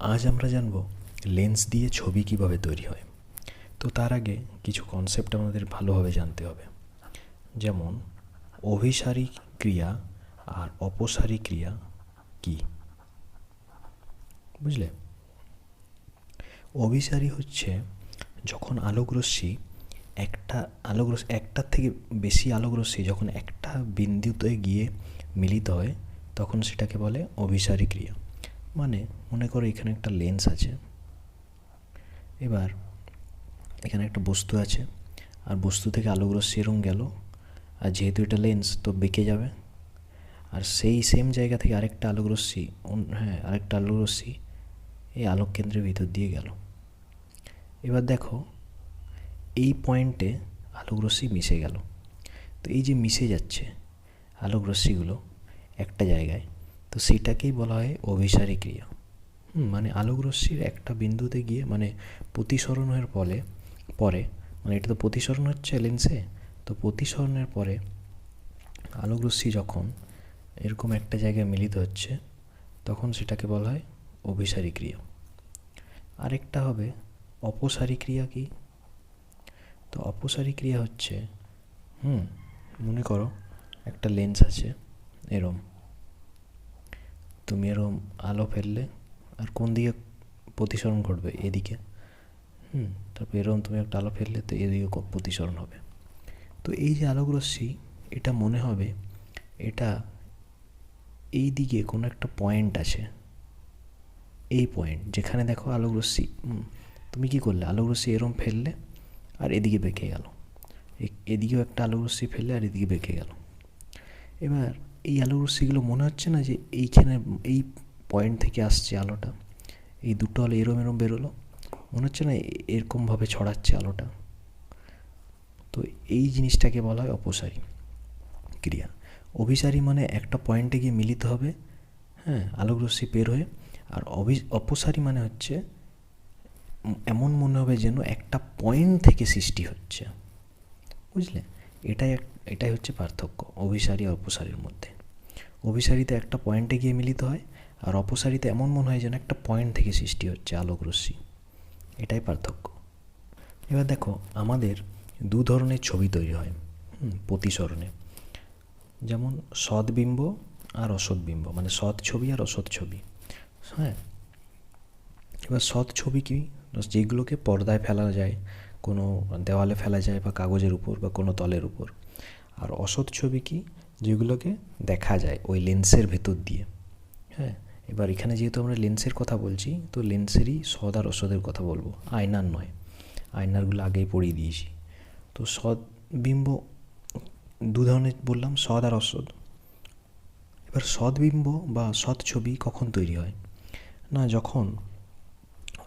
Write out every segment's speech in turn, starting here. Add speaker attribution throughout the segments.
Speaker 1: আজ আমরা জানব লেন্স দিয়ে ছবি কীভাবে তৈরি হয়। তো তার আগে কিছু কনসেপ্ট আমাদের ভালোভাবে জানতে হবে। যেমন অভিসারী ক্রিয়া আর অপসারী ক্রিয়া কি? বুঝলে? অভিসারী হচ্ছে যখন আলোকরশ্মি একটা আলোকরশ্মি, একটার থেকে বেশি আলোকরশ্মি যখন একটা বিন্দুতে গিয়ে মিলিত হয়, তখন সেটাকে বলে অভিসারী ক্রিয়া। মানে মনে করো এখানে একটা লেন্স আছে। এবার এখানে একটা বস্তু আছে। আর বস্তু থেকে আলোকরশ্মি এরম গেল। আর যেহেতু এটা লেন্স তো বেঁকে যাবে। আর সেই সেম জায়গা থেকে আরেকটা আলোকরশ্মি হ্যাঁ আরেকটা আলোকরশ্মি এই আলোক কেন্দ্রের ভিতর দিয়ে গেল। এবার দেখো, এই পয়েন্টে আলোকরশ্মি মিশে গেল। তো এই যে মিশে যাচ্ছে আলোকরশ্মিগুলো একটা জায়গায় তো সেটাকেই বলা হয় অভিসারী ক্রিয়া। মানে আলোকরশ্মির একটা বিন্দুতে গিয়ে মানে প্রতিসরণের ফলে পরে মানে এটা তো প্রতিসরণ হচ্ছে লেন্সে তো প্রতিসরণের পরে আলোকরশ্মি যখন এরকম একটা জায়গায় মিলিত হচ্ছে, তখন সেটাকে বলা হয় অভিসারী ক্রিয়া। আরেকটা হবে অপসারী ক্রিয়া কি? তো অপসারী ক্রিয়া হচ্ছে, হুম, মনে করো একটা লেন্স আছে, এরম। তুমি এরম আলো ফেললে আর কোন দিকে প্রতিসরণ ঘটবে? এদিকে। হুম, তারপর এরকম তুমি একটা আলো ফেললে তো এদিকে প্রতিসরণ হবে। তো এই যে আলোকরশ্মি এটা মনে হবে এটা এই দিকে কোনো একটা পয়েন্ট আছে। এই পয়েন্ট যেখানে দেখো আলোকরশ্মি তুমি কি করলে? আলোকরশ্মি এরম ফেললে আর এদিকে বেঁকে গেল। এদিকেও একটা আলোকরশ্মি ফেললে আর এদিকে বেঁকে গেল। এবার এই আলোকরশ্মিগুলো মনে হচ্ছে না যে এইখানে এই পয়েন্ট থেকে আসছে আলোটা? এই দুটো আলো এরম এরম বেরোলো? মনে হচ্ছে না এরকমভাবে ছড়াচ্ছে আলোটা? তো এই জিনিসটাকে বলা হয় অপসারী ক্রিয়া। অভিসারী মানে একটা পয়েন্টে গিয়ে মিলিত হবে হ্যাঁ আলোকরশ্মি বের হয়ে, আর অভি অপসারী মানে হচ্ছে এমন মনে হবে যেন একটা পয়েন্ট থেকে সৃষ্টি হচ্ছে। বুঝলে? এটাই এটাই হচ্ছে পার্থক্য, অভিসারী আর অপসারীর মধ্যে। অভিসারীতে একটা পয়েন্টে গিয়ে মিলিত হয়, আর অপসারীতে এমন মনে হয় যেন একটা পয়েন্ট থেকে সৃষ্টি হচ্ছে আলোক রশ্মি। এটাই পার্থক্য। এবার দেখো, আমাদের দু ধরনের ছবি তৈরি হয় প্রতিসরণে। যেমন সৎবিম্ব আর অসৎবিম্ব মানে সৎ ছবি আর অসৎ ছবি হ্যাঁ? এবার সৎ ছবি কি? যেগুলোকে পর্দায় ফেলা যায়, কোনো দেওয়ালে ফেলা যায় বা কাগজের উপর বা কোনো তলের উপর। আর অসৎ ছবি কি? যেগুলোকে দেখা যায় ওই লেন্সের ভেতর দিয়ে। হ্যাঁ এবার এখানে যেহেতু আমরা লেন্সের কথা বলছি, তো লেন্সেরই সৎ আর অসতের কথা বলব, আয়নার নয়। আয়নারগুলো আগেই পড়িয়ে দিয়েছি। তো সৎ বিম্ব, দু ধরনের বললাম সৎ আর অসৎ এবার সৎবিম্ব বা সৎ ছবি কখন তৈরি হয়? না, যখন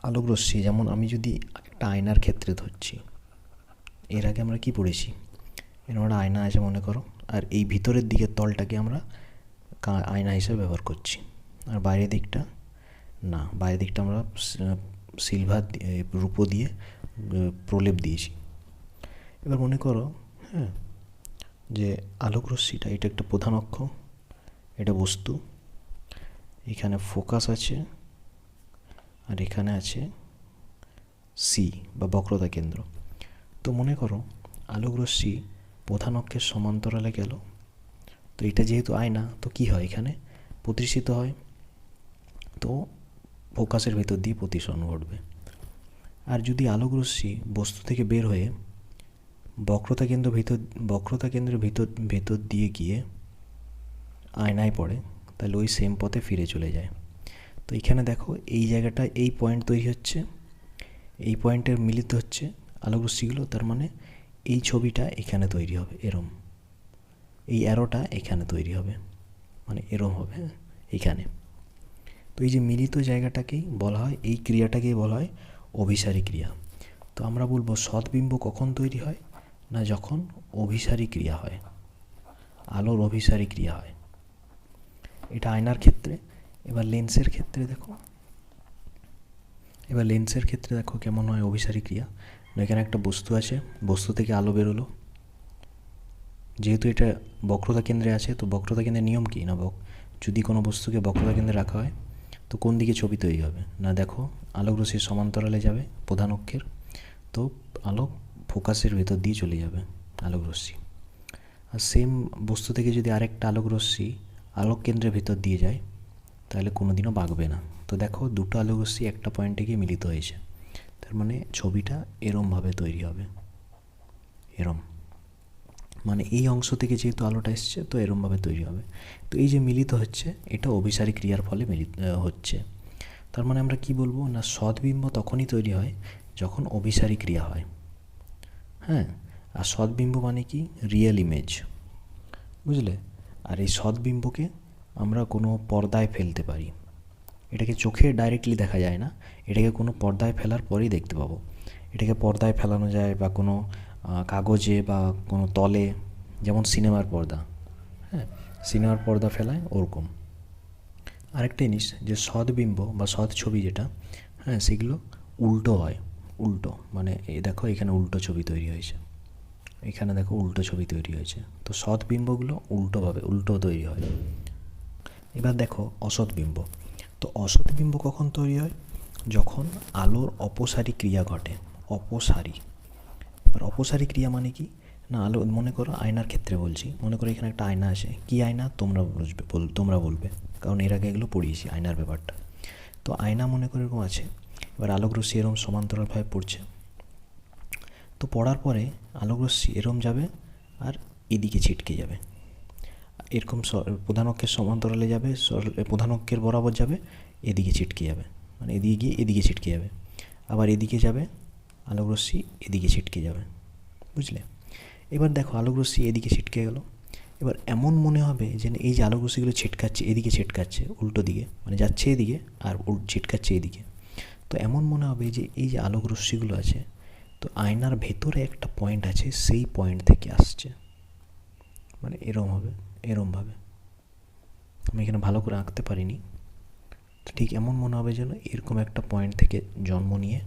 Speaker 1: আলোকরশ্মি, যেমন আমি যদি একটা আয়নার ক্ষেত্রে ধরছি, এর আগে আমরা কি পড়েছি? এরকম একটা আয়না আছে, মনে করো। আর এই ভিতরের দিকের তলটাকে আমরা আয়না হিসেবে ব্যবহার করছি। আর বাইরের দিকটা, না, বাইরের দিকটা আমরা সিলভার রূপো দিয়ে প্রলেপ দিয়েছি। এবার মনে করো হ্যাঁ যে আলোকরশ্মিটা এটা একটা প্রধান অক্ষ, এটা বস্তু, এখানে ফোকাস আছে, আর এখানে আছে সি বা বক্রতা কেন্দ্র। তো মনে করো আলোকরশ্মি প্রধান অক্ষের সমান্তরালে গেল। তো এটা যেহেতু আয়না, তো কি হয় এখানে? প্রতিষ্ঠিত হয়। তো ফোকাসের ভেতর দিয়ে প্রতিসরণ ঘটবে। আর যদি আলোকরশ্মি বস্তু থেকে বের হয়ে বক্রতা কেন্দ্র ভিতর, বক্রতা কেন্দ্রের ভিতর, ভেতর দিয়ে গিয়ে আয়নায় পড়ে, তাহলে ওই সেম পথে ফিরে চলে যায়। তো এখানে দেখো, এই জায়গাটা এই পয়েন্ট তৈরি হচ্ছে। এই পয়েন্টের মিলিত হচ্ছে আলোকরশ্মিগুলো, তার মানে এই ছবিটা এখানে তৈরি হবে এরম। এই অ্যারোটা এখানে তৈরি হবে মানে এরম হবে হ্যাঁ, এইখানে তো এই যে মিলিত জায়গাটাকেই বলা হয় এই ক্রিয়াটাকেই বলা হয় অভিসারী ক্রিয়া। তো আমরা বলব সৎবিম্ব কখন তৈরি হয়? না যখন অভিসারী ক্রিয়া হয় আলোর অভিসারী ক্রিয়া হয়। এটা আয়নার ক্ষেত্রে এবার লেন্সের ক্ষেত্রে দেখো। এবার লেন্সের ক্ষেত্রে দেখো কেমন হয় অভিসারী ক্রিয়া। এখানে একটা বস্তু আছে, বস্তু থেকে আলো বেরোলো। যেহেতু এটা বক্রতা কেন্দ্রে আছে, তো বক্রতা কেন্দ্রের নিয়ম কী? না যদি কোনো বস্তুকে বক্রতা কেন্দ্রে রাখা হয়, তো কোন দিকে ছবি তৈরি হবে? না, দেখো আলোক রশ্মির সমান্তরালে যাবে, প্রধান অক্ষের। তো আলোক ফোকাসের ভেতর দিয়ে চলে যাবে আলোক রশ্মি আর সেম বস্তু থেকে যদি আরেকটা আলোক রশ্মি আলোক কেন্দ্রের ভেতর দিয়ে যায়, তাহলে কোনো দিনও বাঁকবে না। তো দেখো, দুটো আলোক রশ্মি একটা পয়েন্টে গিয়ে মিলিত হয়েছে। তার মানে ছবিটা এরমভাবে তৈরি হবে। এরম। মানে এই অংশ থেকে যেহেতু আলোটা এসছে, তো এরমভাবে তৈরি হবে। তো এই যে মিলিত হচ্ছে, এটা অভিসারী ক্রিয়ার ফলে মিলিত হচ্ছে। তার মানে আমরা কি বলব? না, সদ্বিম্ব তখনই তৈরি হয় যখন অভিসারী ক্রিয়া হয়। হ্যাঁ? আর সদ্বিম্ব মানে কি? Real image. বুঝলে? আর এই সদ্বিম্বকে আমরা কোনো পর্দায় ফেলতে পারি। এটাকে চোখে ডাইরেক্টলি দেখা যায় না। এটাকে কোনো পর্দায় ফেলার পরেই দেখতে পাবো। এটাকে পর্দায় ফেলানো যায় বা কোনো কাগজে বা কোনো তলে, যেমন সিনেমার পর্দা। হ্যাঁ সিনেমার পর্দা ফেলায় ওরকম। আরেকটা জিনিস, যে সদ্বিম্ব বা সৎ ছবি যেটা হ্যাঁ সেগুলো উল্টো হয়। উল্টো মানে এই দেখো এখানে উল্টো ছবি তৈরি হয়েছে। এখানে দেখো উল্টো ছবি তৈরি হয়েছে। তো সৎবিম্বগুলো উল্টোভাবে, উল্টো তৈরি হয়। এবার দেখো অসৎবিম্ব। তো অসৎবিম্ব কখন তৈরি হয়? যখন আলোর অপসারী ক্রিয়া ঘটে। অপসারী। এবার অপসারী ক্রিয়া মানে কি? না, আলো, মনে করো আয়নার ক্ষেত্রে বলছি। মনে করো এখানে একটা আয়না আছে। কি আয়না? তোমরা বুঝবে তোমরা বলবে। কারণ এর আগে এগুলো পড়িয়েছি, আয়নার ব্যাপারটা। তো আয়না মনে করে এরকম আছে। এবার আলোক রশ্মি এরকম সমান্তরালভাবে পড়ছে। তো পড়ার পরে আলোক রশ্মি এরম যাবে আর এদিকে ছিটকে যাবে। এরকম প্রধান অক্ষের সমান্তরালে যাবে প্রধান অক্ষের বরাবর যাবে, এদিকে ছিটকে যাবে। মানে এদিকে গিয়ে এদিকে ছিটকে যাবে। আবার এদিকে যাবে আলোক রশ্মি এদিকে ছিটকে যাবে। বুঝলে? এবার দেখো আলোক রশ্মি এদিকে ছিটকে গেল। এবার এমন মনে হবে যে এই যে আলোক রশ্মিগুলো ছিটকাচ্ছে, এদিকে ছিটকাচ্ছে, উল্টো দিকে। মানে যাচ্ছে এদিকে আর ছিটকাচ্ছে এদিকে। তো এমন মনে হবে যে এই যে আলোক রশ্মিগুলো আছে, তো আয়নার ভেতরে একটা পয়েন্ট আছে, সেই পয়েন্ট থেকে আসছে। মানে এরম হবে। এরমভাবে। আমি এখানে ভালো করে আঁকতে পারিনি। তো ঠিক এমন মনে হবে যেন এরকম একটা পয়েন্ট থেকে জন্ম নিয়ে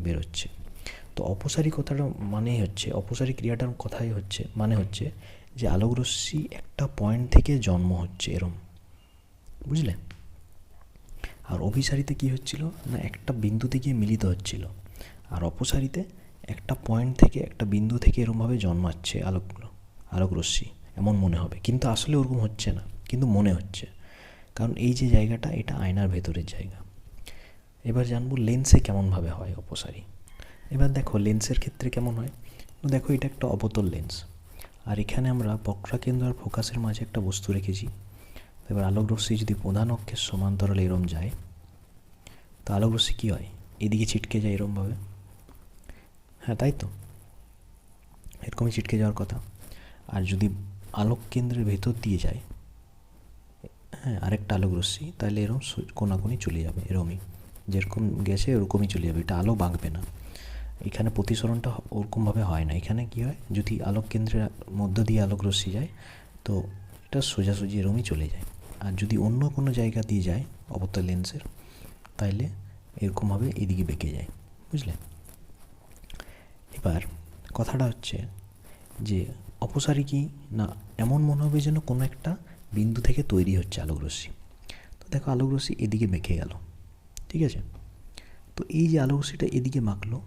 Speaker 1: বেরোচ্ছে। তো অপসারী কথাটা মানেই হচ্ছে, অপসারী ক্রিয়াটার কথাই হচ্ছে মানে হচ্ছে যে আলোক রশ্মি একটা পয়েন্ট থেকে জন্ম হচ্ছে এরম। বুঝলে? আর অভিসারিতে কি হচ্ছিল? না, একটা বিন্দুতে গিয়ে মিলিত হচ্ছিল। আর অপসারিতে একটা পয়েন্ট থেকে একটা বিন্দু থেকে এরমভাবে জন্মাচ্ছে আলোকগুলো আলোক রশ্মি এমন মনে হবে। কিন্তু আসলে ওরকম হচ্ছে না, কিন্তু মনে হচ্ছে। কারণ এই যে জায়গাটা, এটা আয়নার ভেতরের জায়গা। এবার জানব লেন্সে কেমনভাবে হয় অপসারী। এবার দেখো লেন্সের ক্ষেত্রে কেমন হয়? দেখো এটা একটা অবতল লেন্স। আর এখানে আমরা বক্রাকেন্দ্র আর ফোকাসের মাঝে একটা বস্তু রেখেছি। এবার আলোক রশ্মি যদি প্রধান অক্ষের সমান্তরালে এরম যায়, তো আলোক রশ্মি কী হয়? এদিকে ছিটকে যায় এরমভাবে। হ্যাঁ তাই তো? এরকমই ছিটকে যাওয়ার কথা। আর যদি আলোক কেন্দ্রের ভেতর দিয়ে যায়। হ্যাঁ আরেকটা আলোক রশ্মি তাহলে এরকম কোনাকুনি চলে যাবে, এরমই। যেরকম গেছে, ওরকমই চলে যাবে, এটা আলো বাঁকবে না। এখানে প্রতিসরণটা ওরকমভাবে হয় না। এখানে কী হয়, যদি আলোক কেন্দ্রের মধ্য দিয়ে আলোক রশ্মি যায়, তো এটা সোজাসুজি এরমই চলে যায়। আর যদি অন্য কোনো জায়গা দিয়ে যায় অবতল লেন্সের, তাইলে এরকমভাবে এদিকে বেঁকে যায়, বুঝলে? এবার কথাটা হচ্ছে যে অপসারী কি? না, এমন মনে হবে যেন কোনো একটা বিন্দু থেকে তৈরি হচ্ছে আলোক রশ্মি তো দেখো আলোক রশ্মি এদিকে বেঁকে গেল, ঠিক আছে? তো এই যে আলোক রশ্মিটা এদিকে মাখলো,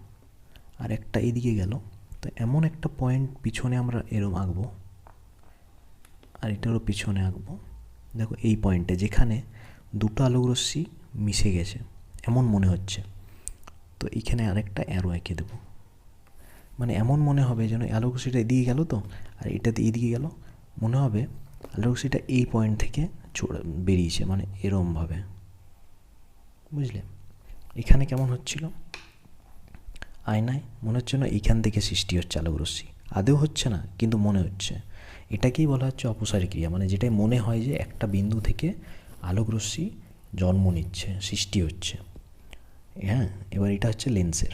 Speaker 1: আর একটা এদিকে গেল, তো এমন একটা পয়েন্ট পিছনে আমরা এরম আঁকবো, আর এটারও পিছনে আঁকবো। দেখো, এই পয়েন্টে যেখানে দুটো আলোক রশ্মি মিশে গেছে, এমন মনে হচ্ছে। তো এইখানে আরেকটা অ্যারো এঁকে দেবো। এমন মনে হবে যেন রশ্মিটা এদিকে গেল তো, আর এটাতে এদিকে গেল। মনে হবে আলোক এই পয়েন্ট থেকে বেরিয়েছে মানে এরমভাবে। বুঝলে? এখানে কেমন হচ্ছিল? আয়নায় মনে হচ্ছে না এইখান থেকে সৃষ্টি হচ্ছে আলোক রশ্মি আদেও হচ্ছে না, কিন্তু মনে হচ্ছে। এটাকেই বলা হচ্ছে অপসারী ক্রিয়া মানে যেটাই মনে হয় যে একটা বিন্দু থেকে আলোক রশ্মি জন্ম নিচ্ছে, সৃষ্টি হচ্ছে। হ্যাঁ এবার এটা হচ্ছে লেন্সের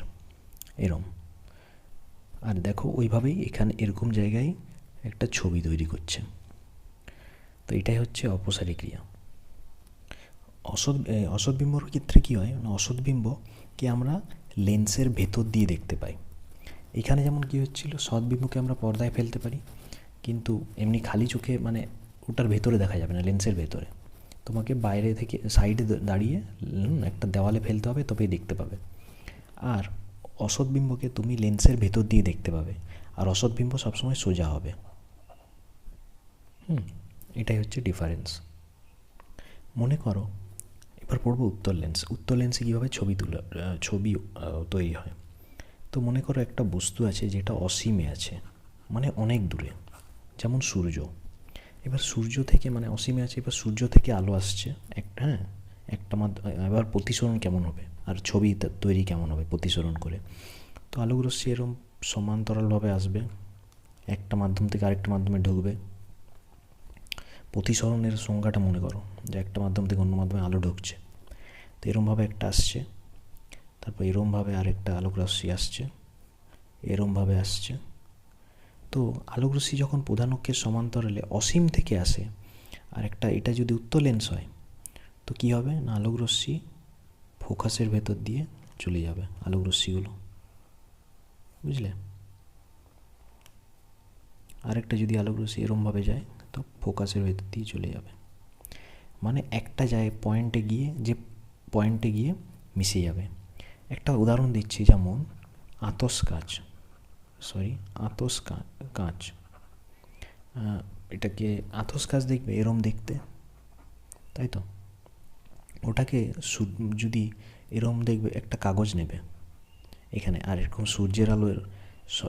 Speaker 1: এরম। আর দেখো ওইভাবেই এখানে এরকম জায়গায় একটা ছবি তৈরি করছে। তো এটাই হচ্ছে অপসারী ক্রিয়া। অসৎ অসৎবিম্বর ক্ষেত্রে কী হয়? না অসৎবিম্বকে আমরা লেন্সের ভেতর দিয়ে দেখতে পাই। এখানে যেমন কী হচ্ছিল সৎবিম্বকে আমরা পর্দায় ফেলতে পারি, কিন্তু এমনি খালি চোখে মানে ওটার ভেতরে দেখা যাবে না, লেন্সের ভেতরে। তোমাকে বাইরে থেকে, সাইডে দাঁড়িয়ে একটা দেওয়ালে ফেলতে হবে, তবেই দেখতে পাবে। আর অসৎ বিম্বকে তুমি লেন্সের ভেতর দিয়ে দেখতে পাবে। আর অসৎ বিম্ব সবসময় সোজা হবে। হুম, এটাই হচ্ছে ডিফারেন্স মনে করো, এবার পড়ব উত্তর লেন্স উত্তর লেন্সে কীভাবে ছবি তুলে ছবি তৈরি হয়? তো মনে করো একটা বস্তু আছে যেটা অসীমে আছে মানে অনেক দূরে। যেমন সূর্য। এবার সূর্য থেকে মানে অসীমে আছে, এবার সূর্য থেকে আলো আসছে। একটা হ্যাঁ? একটা মাধ্য, এবার প্রতিসরণ কেমন হবে? আর ছবি তৈরি কেমন হবে প্রতিসরণ করে? তো রশ্মি এরম সমান্তরালভাবে আসবে। একটা মাধ্যম থেকে আরেকটা মাধ্যমে ঢুকবে। প্রতিসরণের সংজ্ঞাটা মনে করো যে একটা মাধ্যম থেকে অন্য মাধ্যমে আলো ঢুকছে। তো এরমভাবে একটা আসছে। তারপর এরমভাবে আরেকটা আলোক রশ্মি আসছে। এরমভাবে আসছে। তো আলোক রশ্মি যখন প্রধান অক্ষের সমান্তরালে অসীম থেকে আসে, আর একটা এটা যদি উত্তর লেন্স হয় তো কী হবে? না আলোক রশ্মি ফোকাসের ভেতর দিয়ে চলে যাবে আলোক রশ্মিগুলো। বুঝলে? আরেকটা যদি আলোক রশ্মি এরমভাবে যায়, তো ফোকাসের ভেতর দিয়ে চলে যাবে। মানে একটা যায় পয়েন্টে গিয়ে, যে পয়েন্টে গিয়ে মিশে যাবে। একটা উদাহরণ দিচ্ছি, যেমন আতস কাঁচ সরি, আতস কাঁচ এটাকে আতস কাঁচ দেখবে, এরম দেখতে। তাই তো? ওটাকে যদি এরম দেখবে, একটা কাগজ নেবে, এখানে, আর এরকম সূর্যের আলো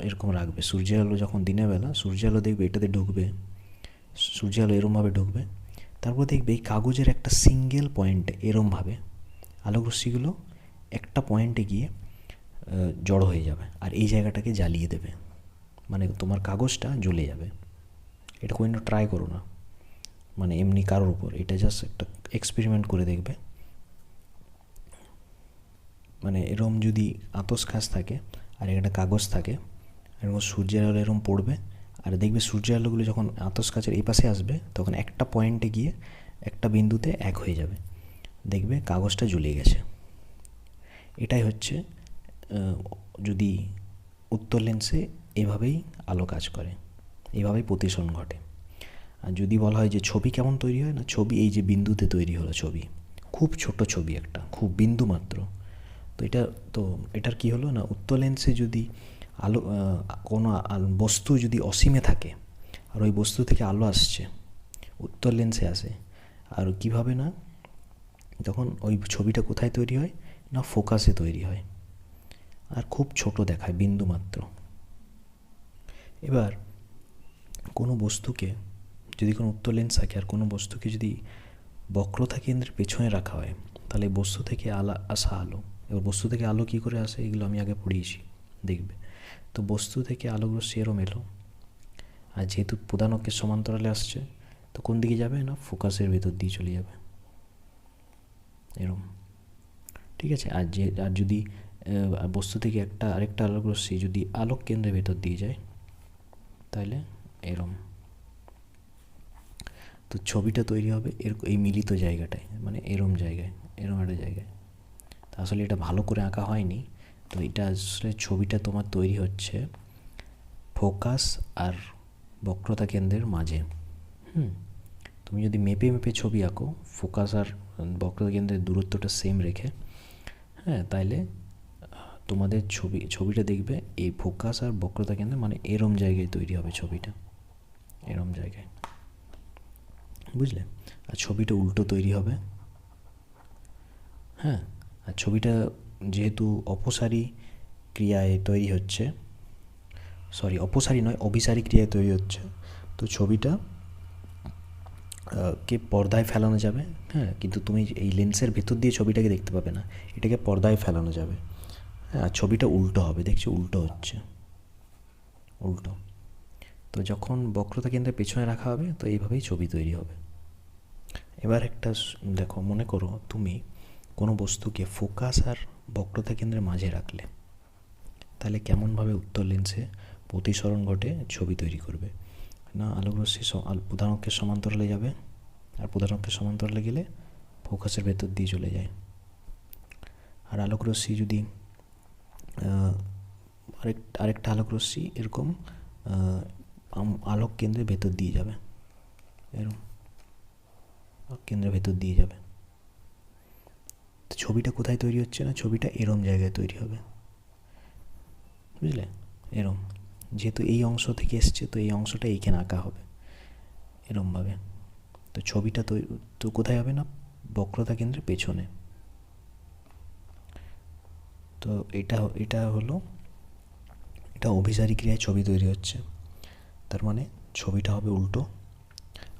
Speaker 1: এরকম রাখবে। সূর্যের আলো যখন দিনের বেলা, সূর্যের আলো দেখবে, এটাতে ঢুকবে, সূর্যের আলো এরমভাবে ঢুকবে, তারপর দেখবে এই কাগজের একটা সিঙ্গেল পয়েন্টে এরমভাবে আলোক রশ্মিগুলো একটা পয়েন্টে গিয়ে জড়ো হয়ে যাবে, আর এই জায়গাটাকে জ্বালিয়ে দেবে। মানে তোমার কাগজটা জ্বলে যাবে। এটা কোনো ট্রাই করো না। মানে এমনি কারোর উপর, এটা জাস্ট একটা এক্সপেরিমেন্ট করে দেখবে। মানে এরম যদি আতস কাজ থাকে, আর একটা কাগজ থাকে, এরকম সূর্যের আলো এরকম পড়বে, আর দেখবে সূর্যের আলোগুলো যখন আতস কাচের এই পাশে আসবে, তখন একটা পয়েন্টে গিয়ে একটা বিন্দুতে এক হয়ে যাবে। দেখবে কাগজটা জ্বলে গেছে। এটাই হচ্ছে যদি উত্তর লেন্সে এভাবেই আলো কাজ করে, এভাবেই প্রতিসরণ ঘটে। আর যদি বলা হয় যে ছবি কেমন তৈরি হয় না, ছবি এই যে বিন্দুতে তৈরি হলো ছবি। খুব ছোট ছবি একটা, খুব বিন্দু মাত্র। তো এটা, তো এটার কি হলো না, উত্তর লেন্সে যদি আলো কোনো বস্তু যদি অসীমে থাকে, আর ওই বস্তু থেকে আলো আসছে, উত্তর লেন্সে আসে, আর কীভাবে না তখন ওই ছবিটা কোথায় তৈরি হয়, না ফোকাসে তৈরি হয়, আর খুব ছোট দেখায়, বিন্দু মাত্র। এবার কোনো বস্তুকে যদি কোনো উত্তর লেন্স থাকে আর কোনো বস্তুকে যদি বক্রতা কেন্দ্রের পেছনে রাখা হয়, তাহলে বস্তু থেকে আলা, আসা আলো। এবার বস্তু থেকে আলো কী করে আসে, এগুলো আমি আগে পড়িয়েছি, দেখবে। তো বস্তু থেকে আলোগ্রস্ত এরম এলো। আর যেহেতু প্রধান অক্ষের সমান্তরালে আসছে, তো কোন দিকে যাবে না? ফোকাসের ভেতর দিয়ে চলে যাবে। এরম। ঠিক আছে? আর যে, আর যদি বস্তু থেকে একটা, আরেকটা আলোক যদি আলোক কেন্দ্রের ভেতর দিয়ে যায়, তাহলে এরম। তো ছবিটা তৈরি হবে এর, এই মিলিত জায়গাটায় মানে এরম জায়গায়, এরম একটা জায়গায়। তা আসলে এটা ভালো করে আঁকা হয়নি। তো এটা আসলে ছবিটা তোমার তৈরি হচ্ছে ফোকাস আর বক্রতা কেন্দ্রের মাঝে। হুম, তুমি যদি মেপে মেপে ছবি আঁকো, ফোকাস আর বক্রতা কেন্দ্রের দূরত্বটা সেম রেখে হ্যাঁ তাইলে, তোমাদের ছবি, ছবিটা দেখবে এই ফোকাস আর বক্রতা কেন্দ্রে মানে এরম জায়গায় তৈরি হবে ছবিটা। এরম জায়গায়। বুঝলে? আর ছবিটা উল্টো তৈরি হবে। হ্যাঁ আর ছবিটা যেহেতু অপসারী ক্রিয়ায় তৈরি হচ্ছে সরি অপসারী নয়, অভিসারী ক্রিয়ায় তৈরি হচ্ছে, তো ছবিটা কে পর্দায় ফেলানো যাবে হ্যাঁ কিন্তু তুমি এই লেন্সের ভেতর দিয়ে ছবিটাকে দেখতে পাবে না, এটাকে পর্দায় ফেলানো যাবে। হ্যাঁ আর ছবিটা উল্টো হবে, দেখছি উল্টো হচ্ছে। উল্টো। তো যখন বক্রতা কেন্দ্রের পেছনে রাখা হবে, তো এইভাবেই ছবি তৈরি হবে। এবার একটা দেখো, মনে করো তুমি কোনো বস্তুকে ফোকাস আর বক্রতা কেন্দ্রের মাঝে রাখলে, তাহলে কেমনভাবে উত্তর লেন্সে প্রতিসরণ ঘটে ছবি তৈরি করবে? না আলোক রশ্মি স- আল- প্রধান সমান্তরালে যাবে আর প্রধান সমান্তরালে গেলে ফোকাসের ভেতর দিয়ে চলে যায়। আর আলোক রশ্মি যদি আরেক, আরেকটা আলোক রশ্মি এরকম আলোক কেন্দ্রের ভেতর দিয়ে যাবে। এরকম কেন্দ্রের ভেতর দিয়ে যাবে। তো ছবিটা কোথায় তৈরি হচ্ছে না? ছবিটা এরম জায়গায় তৈরি হবে। বুঝলে? এরম। যেহেতু এই অংশ থেকে এসছে, তো এই অংশটা এইখানে আঁকা হবে। এরমভাবে। তো ছবিটা তো কোথায় হবে না? বক্রতা কেন্দ্রের পেছনে। তো এটা এটা হলো, এটা অভিসারী ক্রিয়ায় ছবি তৈরি হচ্ছে। তার মানে ছবিটা হবে উল্টো।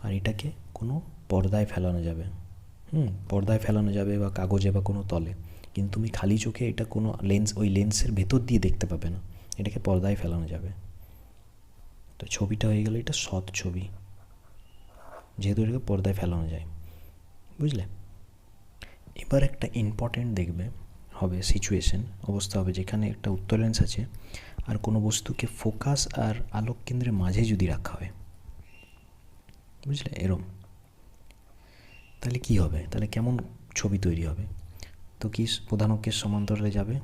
Speaker 1: আর এটাকে কোনো পর্দায় ফেলানো যাবে। হুম, পর্দায় ফেলানো যাবে বা কাগজে বা কোনো তলে। কিন্তু তুমি খালি চোখে এটা কোনো লেন্স, ওই লেন্সের ভেতর দিয়ে দেখতে পাবে না। এটাকে পর্দায় ফেলানো যাবে। তো ছবিটা হয়ে গেল এটা সৎ ছবি। যেহেতু এটাকে পর্দায় ফেলানো যায়। বুঝলে? এবার একটা ইম্পর্টেন্ট দেখবে, হবে সিচুয়েশন অবস্থা হবে যেখানে একটা উত্তর লেন্স আছে আর কোনো বস্তুকে ফোকাস আর আলোক কেন্দ্রের মাঝে যদি রাখা হয়। বুঝলে? এরম। তাহলে কি হবে? তাহলে কেমন ছবি তৈরি হবে? তো কি প্রধান অক্ষের সমান্তরালে যাবে।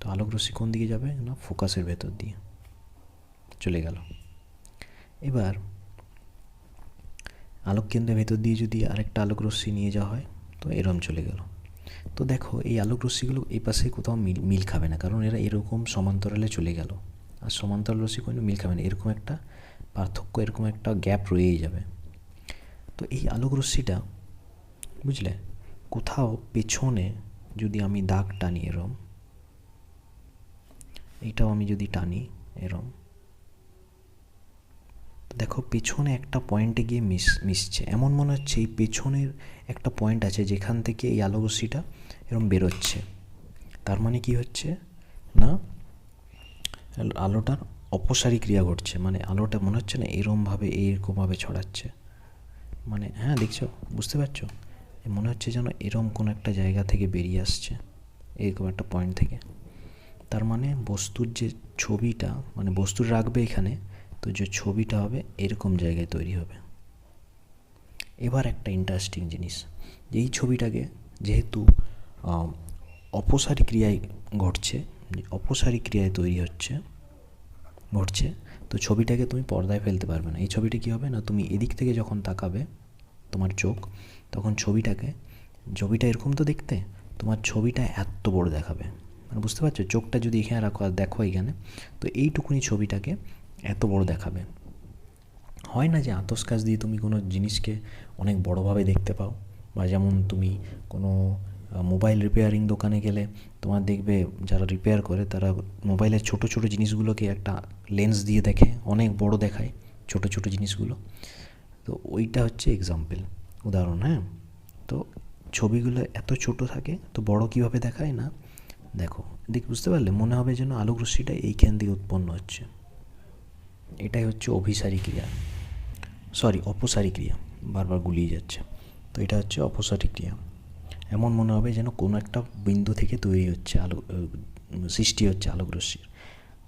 Speaker 1: তো আলোক রশ্মি কোন দিকে যাবে? না, ফোকাসের ভেতর দিয়ে। চলে গেল। এবার আলোক কেন্দ্রের ভেতর দিয়ে যদি আরেকটা আলোক রশ্মি নিয়ে যাওয়া হয়, তো এরম চলে গেল। তো দেখো, এই আলোক রশ্মিগুলো এই পাশে কোথাও মিল মিল খাবে না। কারণ এরা এরকম সমান্তরালে চলে গেল। আর সমান্তরাল রশ্মি কোনো মিল খাবে না। এরকম একটা পার্থক্য, এরকম একটা গ্যাপ রয়েই যাবে। তো এই আলোক রশ্মিটা বুঝলে? কোথাও পেছনে যদি আমি দাগ টানি এরম এইটাও আমি যদি টানি এরম দেখো পেছনে একটা পয়েন্টে গিয়ে মিস মিশছে। এমন মনে হচ্ছে এই পেছনের একটা পয়েন্ট আছে যেখান থেকে এই আলো রশ্মিটা এরম বেরোচ্ছে। তার মানে কি হচ্ছে? না, আলোটার অপসারী ক্রিয়া ঘটছে। মানে আলোটা মনে হচ্ছে না এরমভাবে এইরকমভাবে ছড়াচ্ছে। মানে হ্যাঁ দেখছ, বুঝতে পারছ? মনে হচ্ছে যেন এরম কোনো একটা জায়গা থেকে বেরিয়ে আসছে, এরকম একটা পয়েন্ট থেকে। তার মানে বস্তুর যে ছবিটা মানে বস্তু রাখবে এখানে, তো যে ছবিটা হবে, এরকম জায়গায় তৈরি হবে। এবার একটা ইন্টারেস্টিং জিনিস, এই ছবিটাকে যেহেতু অপসারী ক্রিয়ায় ঘটছে, অপসারী ক্রিয়ায় তৈরি হচ্ছে, ঘটছে তো ছবিটাকে তুমি পর্দায় ফেলতে পারবে না। এই ছবিটা কী হবে না, তুমি এদিক থেকে যখন তাকাবে তোমার চোখ, তখন ছবিটাকে, ছবিটা এরকম তো দেখতে, তোমার ছবিটা এত বড় দেখাবে। মানে বুঝতে পারছ? চোখটা যদি এখানে রাখো আর দেখো এখানে, তো এইটুকুনি ছবিটাকে এত বড় দেখাবে। হয় না যে আতস কাজ দিয়ে তুমি কোনো জিনিসকে অনেক বড়োভাবে দেখতে পাও, বা যেমন তুমি কোনো মোবাইল রিপেয়ারিং দোকানে গেলে তোমার দেখবে যারা রিপেয়ার করে তারা মোবাইলের ছোট ছোট জিনিসগুলোকে একটা লেন্স দিয়ে দেখে, অনেক বড় দেখায় ছোট ছোট জিনিসগুলো। তো ওইটা হচ্ছে এক্সাম্পল উদাহরণ হ্যাঁ? তো ছবিগুলো এত ছোট থাকে, তো বড় কীভাবে দেখায় না? দেখো, দেখ, বুঝতে পারলে মনে হবে যেন আলোক রশ্মিটা এইখান দিয়ে উৎপন্ন হচ্ছে। এটাই হচ্ছে অভিসারী ক্রিয়া। সরি অপসারী ক্রিয়া, বারবার গুলিয়ে যাচ্ছে। তো এটা হচ্ছে অপসারী ক্রিয়া। এমন মনে হবে যেন কোনো একটা বিন্দু থেকে তৈরি হচ্ছে আলো সৃষ্টি হচ্ছে আলোক রশ্মির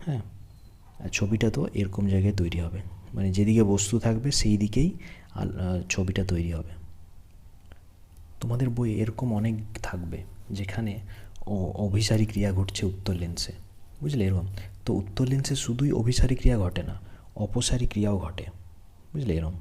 Speaker 1: হ্যাঁ? আর ছবিটা তো এরকম জায়গায় তৈরি হবে। মানে যেদিকে বস্তু থাকবে সেই দিকেই ছবিটা তৈরি হবে। তোমাদের বই এরকম অনেক থাকবে যেখানে অভিসারী ক্রিয়া ঘটছে উত্তর লেন্সে বুঝলে এরকম? তো উত্তর লেন্সে শুধুই অভিসারী ক্রিয়া ঘটে না, অপসারী ক্রিয়াও ঘটে। বুঝলে এরকম?